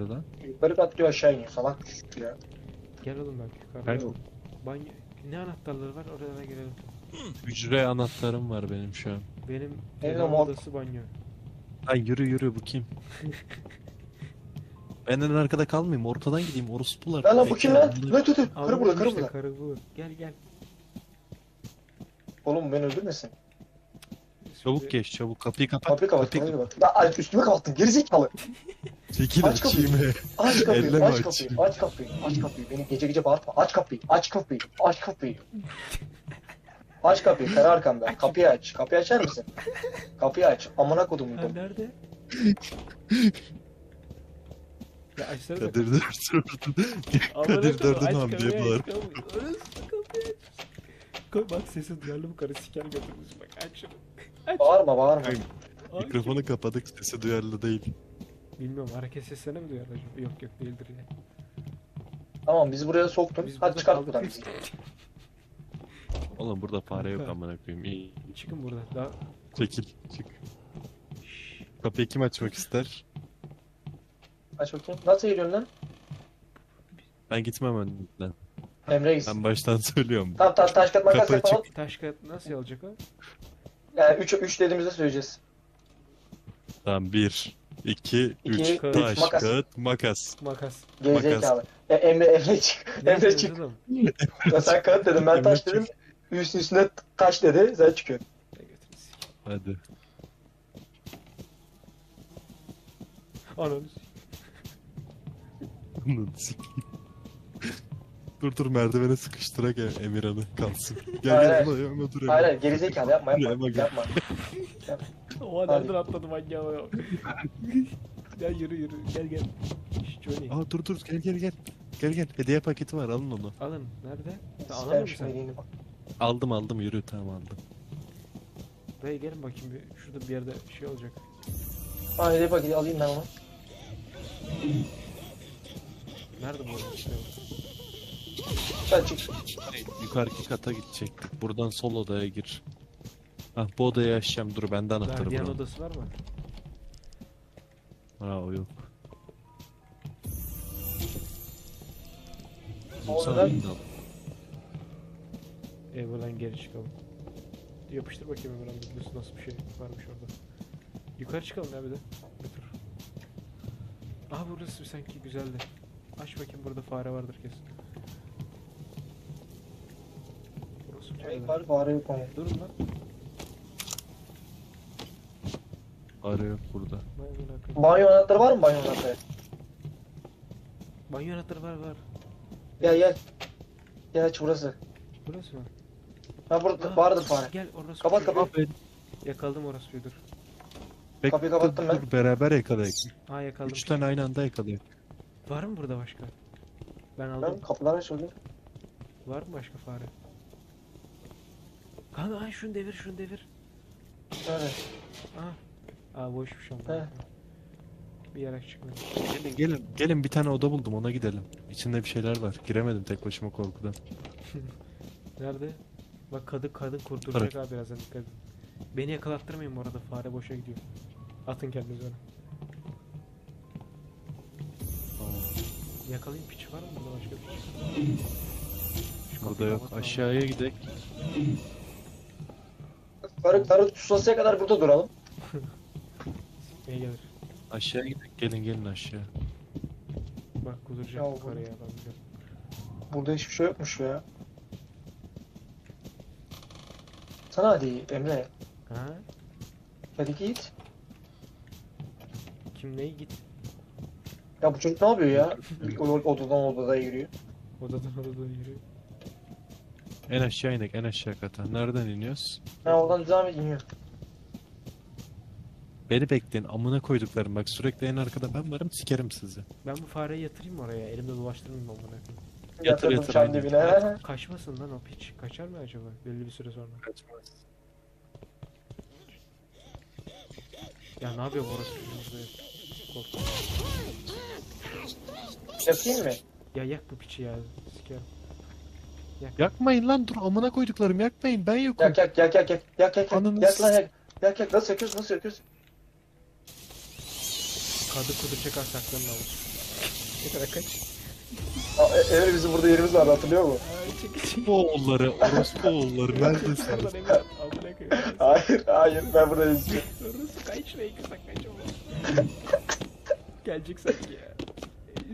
lan? Yukarı katlıyor aşağı iniyor. Salak ya. Gel oğlum bak yukarıda. Hayır. Banyo... Ne anahtarları var oraya girelim. Hücre anahtarım var benim şu an. Benim evin mor- odası banyo. Ay yürü yürü bu kim? ben en arkada kalmayayım ortadan gideyim orospular. Lan lan bu kim lan? Lan dur. Karı Anladım burada karı işte, burada. Karı bu. Gel gel. Oğlum beni öldürmesin. Çabuk geç çabuk kapıyı kapat. Kapıyı kapat. kapıyı Kapıyı kapat. Lan ay, üstüme kapattın. Gerizekalı. Çekil Aç kapıyı. açayım. Aç kapıyı. Elleme aç açayım. kapıyı. Aç kapıyı. Aç kapıyı. Beni gece gece bağırtma. Aç kapıyı. Aç kapıyı. Aç kapıyı. Aç kapıyı. Kara arkamda. Kapıyı aç. Kapıyı açar mısın? Kapıyı aç. Amına kodum Ha, nerede? ya açsana. Kadir dördün. Amına Kadir koyayım, dördün hamdiye kapıyı, bağır. aç kapıyı. Orası kapıyı aç. Koy bak sesi duyarlı bu karı siker götürmüş bak aç şunu. Aç. Bağırma bağırma. Mikrofonu kapadık sesi duyarlı değil. Bilmiyorum hareket seslerine mi duyarlı acaba? Yok yok değildir ya. Tamam bizi buraya soktun. Biz Hadi burada çıkart kaldık. buradan bizi. Oğlum burada fare yok amına koyayım. İyi. Çıkın buradan. Daha... Çekil çık. Kapıyı kim açmak ister? Aç bakayım. Nasıl geliyorsun lan? Ben gitmem önden. Emre gitsin. Ben baştan söylüyorum. Tamam taş taş kat makas Kapı yapalım. Taş kağıt nasıl alacak o? Yani 3 3 dediğimizde söyleyeceğiz. Tamam 1, 2, 3. İki, Taş, üç, makas. kağıt, makas. Makas. Gerizekalı. Ya Emre Emre çık. Ne Emre çık. oğlum? Ya sen kağıt dedin ben Emre taş dedim. Üstün üstüne taş dedi. Sen çıkıyorsun. Ne. Hadi. Ananı sikeyim. Ananı sikeyim. Dur dur merdivene sıkıştırak ya Emirhan'ı kalsın. Gel gel hayır. ama yapma dur Hayır hayır gerizekalı yapma yapma. Yapma, gel. yapma. Oha Hadi. nereden atladı manyağı ya. gel yürü yürü gel gel. Şşş Johnny. Aa dur dur gel gel gel. Gel gel hediye paketi var alın onu. Alın. Nerede? Sen alamıyor musun? bak. Aldım aldım yürü tamam aldım. Dayı gelin bakayım bir. Şurada bir yerde şey olacak. Haydi bak alayım ben onu. Nerede bu arada işte? Çık. Yukarıki kata gidecektik. Buradan sol odaya gir. Ah bu odaya açacağım dur bende anahtarı Gardiyan buranın. odası var mı? Ha o yok. Bulsana odadan- beni de al. Buradan geri çıkalım. Yapıştır bakayım hemen nasıl, nasıl bir şey varmış orada. Yukarı çıkalım ya bir de. Götür. Aha burası sanki güzeldi. Aç bakayım burada fare vardır kesin. Burası Hey, güzel. var fare yok ama. Durun lan. Arı yok burada. Amına koyayım. Banyo anahtarı var mı banyo anahtarı? Banyo anahtarı var var. Gel gel. Gel aç burası. Burası mı? Ha burada Aa, vardır fare. Gel orası. Kapat, kapat. Yakaladım orası bir dur. Bekle, Kapıyı kapattım ben. dur, beraber yakalayalım. Aa yakaladım. Üç tane aynı anda yakalayalım. Var mı burada başka? Ben aldım. Ben kapıları açıldı. Var mı başka fare? Kanka ay şunu devir şunu devir. Evet. Aa. Aa boşmuş ama. He. Bir yarak çıkmıyor. Gelin gelin gelin bir tane oda buldum ona gidelim. İçinde bir şeyler var. Giremedim tek başıma korkudan. Nerede? Bak kadın kadın kurtulacak abi birazdan dikkat edin. Beni yakalattırmayın bu arada fare boşa gidiyor. Atın kendinizi. Tamam. Yakalayın piç var mı burada başka piç? Şu Burada kapıyı yok. kapat, Aşağıya gidelim. Karı, karı susasıya kadar burada duralım. Sikmeye gelir. Aşağıya gidelim. Gelin gelin aşağı. Bak kuduracak Ya bu karı oğlum. ya ben biliyorum. Burada hiçbir şey yokmuş ya. Sana hadi Emre. Ha? Hadi git. Kim neyi git? Ya bu çocuk ne yapıyor ya? O- Odadan odaya giriyor. Odadan odadan yürüyor. En aşağı inek en aşağı kata. Nereden iniyoruz? Ha oradan devam iniyor. Beni bekleyin. Amına koyduklarım. Bak sürekli en arkada ben varım. Sikerim sizi. Ben bu fareyi yatırayım oraya? Elimde dolaştırmayayım amına koyayım. Yatır, yatır, çam aynen. Kaçmasın lan o piç. Kaçar mı acaba belli bir süre sonra? Kaçmaz. Ya ne yapıyor orası burada? Korktum. Yakayım mı? Ya yak bu piçi ya. Sikerim. Yakmayın lan dur amına koyduklarım yakmayın ben yokum. Yak yak yak yak yak yak yak yak Ananı yak lan yak yak yak nasıl yakıyorsun nasıl yakıyorsun? Kadı kudur çekar saklanın avuç. Yeter kaç. Aa, E- Emre bizim burada yerimiz var hatırlıyor musun? Bu oğulları, orospu oğulları neredesiniz? Hayır hayır ben burada. Orası kaç kısak kaç oğlum. Gelecek sanki ya.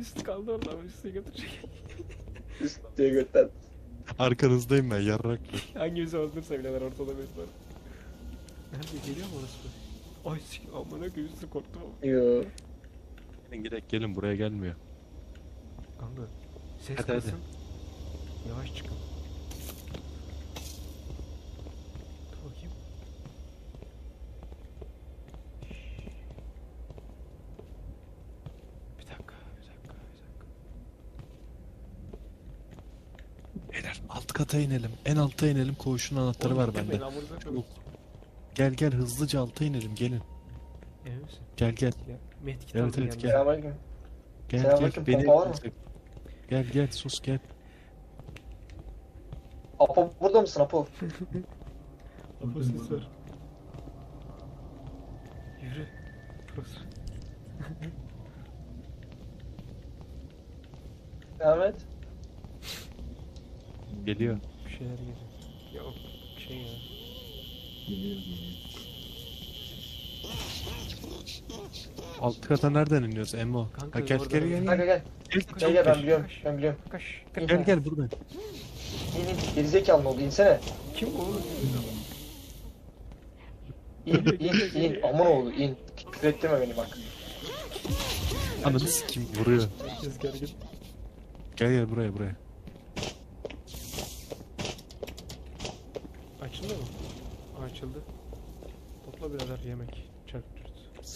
Üst kaldı orada ama üstüne götürecek. Üst diye götten. Arkanızdayım ben yarrak. Hangimizi öldürse bileler ortada benim var. Nerede geliyor mu orası? Ay sikim amına koyayım üstü korktum ama. Yoo. Gelin gidelim gelin buraya gelmiyor. Kanka ses Hadi, hadi. kısın. Yavaş çıkın. Dur bakayım. Bir dakika, bir dakika, bir dakika. Beyler alt kata inelim. En alta inelim. Koğuşun anahtarı var bende. Gel gel hızlıca alta inelim gelin. Misin? Gel gel. Medkit Evet, aldım evet, gel. Selamünaleyküm. Gel Selamünaleyküm, gel. Beni pompa var mı? Gel gel sus gel. Apo burada mısın Apo? Apo ses ver. Yürü. Burası. Devam et. Geliyor. Bir şeyler geliyor. Yok şey ya. Alt kata nereden iniyoruz Emo? Kanka, Ha, gel gel gel. Kanka Gel gel. gel, Gel gel çabuk ben biliyorum. Ben biliyorum. Kaş. Gel gel buradan. İn in. Gerizekalı ne oldu? İnsene. Kim bu oğlum? İn in in. Aman oğlu in. Küfür ettirme beni bak. Ananı sikim vuruyor. Herkes gergin. Gel gel buraya buraya. Açıldı mı? Aa, açıldı. Topla birader yemek. Çarp dürt.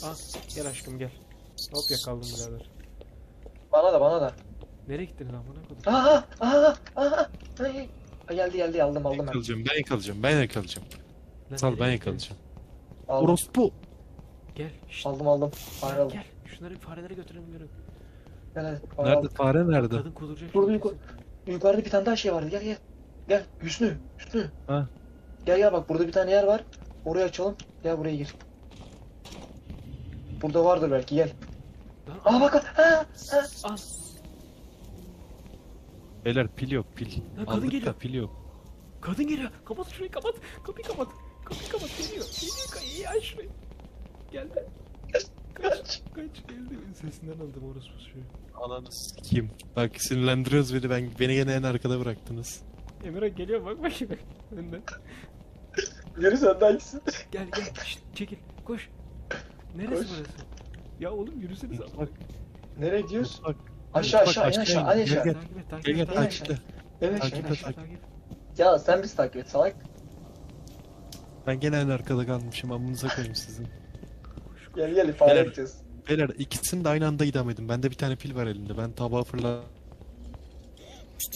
Ah gel aşkım gel. Hop yakaladım birader. Bana da bana da. Nereye gittiniz amına koydum? Aha aha aha. Ay. Ay, Geldi geldi aldım aldım ben. yakalayacağım ben yakalayacağım ben yakalayacağım. Lan Sal nereye ben gittiniz? yakalayacağım. Aldım Orospu. Gel. Şşt. aldım aldım. Fare Gel, aldım. gel. Şunları fareleri götürelim yürü. Gel hadi. Fare Nerede aldım. fare nerede? Kadın kuduracak. Şimdi kesin. Yukarıda bir tane daha şey vardı. Gel gel. Gel Hüsnü. Hüsnü. Ha. Gel gel bak burada bir tane yer var. Orayı açalım. Gel buraya gir. Burada vardır belki gel. Lan, Aa bak. Ha, ha. Al. Beyler pil yok pil. kadın Aldık da geliyor. pil yok. Kadın geliyor. Kapat şurayı kapat. Kapıyı kapat. Kapıyı kapat. Geliyor. Geliyor. Kayıyı aç şurayı. Geldi. Kaç. Kaç. Geldi. Sesinden aldım orospu şu. Ananı sikeyim. Bak sinirlendiriyoruz beni. Ben, beni gene en arkada bıraktınız. Emre geliyor bak bakayım. Önden. Yürü sen de hangisi? Gel gel. Şşt, çekil. Koş. Neresi Koş. burası? Ya oğlum yürüseniz Mutfak. Nereye gidiyoruz? Mutfak. Aşağı aşağı in aşağı. in. Aşağı. gel. Takip et takip Gel et. gel takip et. Takip aşağı. et. Takip et. Ya sen bizi takip et salak. Ben gene en arkada kalmışım. Amınıza koyayım sizin. Gel gel ifade edeceğiz. Beyler ikisini de aynı anda idam edin. Bende bir tane pil var elimde. Ben tabağı fırlattım.